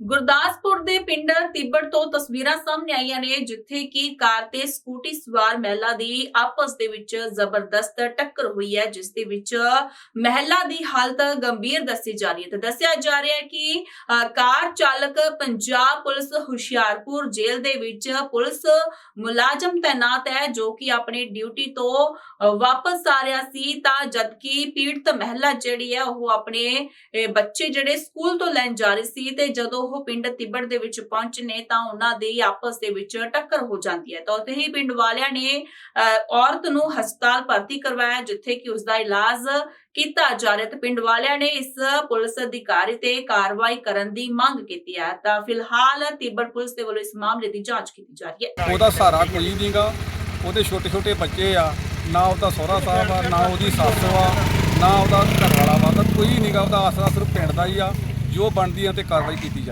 ਗੁਰਦਾਸਪੁਰ ਦੇ ਪਿੰਡ ਤਿੱਬੜ ਤੋਂ ਤਸਵੀਰਾਂ ਸਾਹਮਣੇ ਆਈਆਂ ਨੇ, ਜਿੱਥੇ ਕਿ ਕਾਰ ਤੇ ਸਕੂਟੀ ਸਵਾਰ ਮਹਿਲਾ ਦੀ ਆਪਸ ਦੇ ਵਿੱਚ ਜ਼ਬਰਦਸਤ ਟੱਕਰ ਹੋਈ ਹੈ, ਜਿਸ ਦੇ ਵਿੱਚ ਮਹਿਲਾ ਦੀ ਹਾਲਤ ਗੰਭੀਰ ਦੱਸੀ ਜਾ ਰਹੀ ਹੈ। ਤੇ ਦੱਸਿਆ ਜਾ ਰਿਹਾ ਹੈ ਕਿ ਕਾਰ ਚਾਲਕ ਪੰਜਾਬ ਪੁਲਿਸ ਹੁਸ਼ਿਆਰਪੁਰ ਜੇਲ੍ਹ ਦੇ ਵਿੱਚ ਪੁਲਿਸ ਮੁਲਾਜ਼ਮ ਤੈਨਾਤ ਹੈ, ਜੋ ਕਿ ਆਪਣੀ ਡਿਊਟੀ ਤੋਂ ਵਾਪਸ ਆ ਰਿਹਾ ਸੀ। ਤਾਂ ਜਦਕਿ ਪੀੜਤ ਮਹਿਲਾ ਜਿਹੜੀ ਹੈ, ਉਹ ਆਪਣੇ ਬੱਚੇ ਜਿਹੜੇ ਸਕੂਲ ਤੋਂ ਲੈਣ ਜਾ ਰਹੇ ਸੀ, ਤੇ ਜਦੋਂ ਉਹ ਪਿੰਡ ਤਿੱਬੜ ਦੇ ਵਿੱਚ ਪਹੁੰਚੇ ਨੇ ਤਾਂ ਉਹਨਾਂ ਦੀ ਆਪਸ ਦੇ ਵਿੱਚ ਟੱਕਰ ਹੋ ਜਾਂਦੀ ਹੈ। ਤਾਂ ਉੱਥੇ ਹੀ ਪਿੰਡ ਵਾਲਿਆਂ ਨੇ ਔਰਤ ਨੂੰ ਹਸਪਤਾਲ ਭਰਤੀ ਕਰਵਾਇਆ, ਜਿੱਥੇ ਕਿ ਉਸ ਦਾ ਇਲਾਜ ਕੀਤਾ ਜਾ ਰਿਹਾ ਤੇ ਪਿੰਡ ਵਾਲਿਆਂ ਨੇ ਇਸ ਪੁਲਿਸ ਅਧਿਕਾਰੀ ਤੇ ਕਾਰਵਾਈ ਕਰਨ ਦੀ ਮੰਗ ਕੀਤੀ ਹੈ। ਤਾਂ ਫਿਲਹਾਲ ਤਿੱਬੜ ਪੁਲਿਸ ਦੇ ਵੱਲੋਂ ਇਸ ਮਾਮਲੇ ਦੀ ਜਾਂਚ ਕੀਤੀ ਜਾ ਰਹੀ ਹੈ। ਉਹਦਾ ਸਹਾਰਾ ਕੋਈ ਨਹੀਂਗਾ ਉਹਦੇ ਛੋਟੇ ਛੋਟੇ ਬੱਚੇ ਆ। ਨਾ ਉਹਦਾ ਸਹੁਰਾ ਸਾਹਿਬ ਆ, ਨਾ ਉਹਦੀ ਸੱਸ ਆ, ਨਾ ਉਹਦਾ ਘਰ ਵਾਲਾ ਵਾ। ਤਾਂ ਕੋਈ ਨਹੀਂਗਾ ਉਹਦਾ ਆਸਰਾ ਸਿਰਫ ਪਿੰਡ ਦਾ ਹੀ ਆ। ਜੋ ਬਣਦੀ ਆ ਤੇ ਕਾਰਵਾਈ ਕੀਤੀ ਜਾ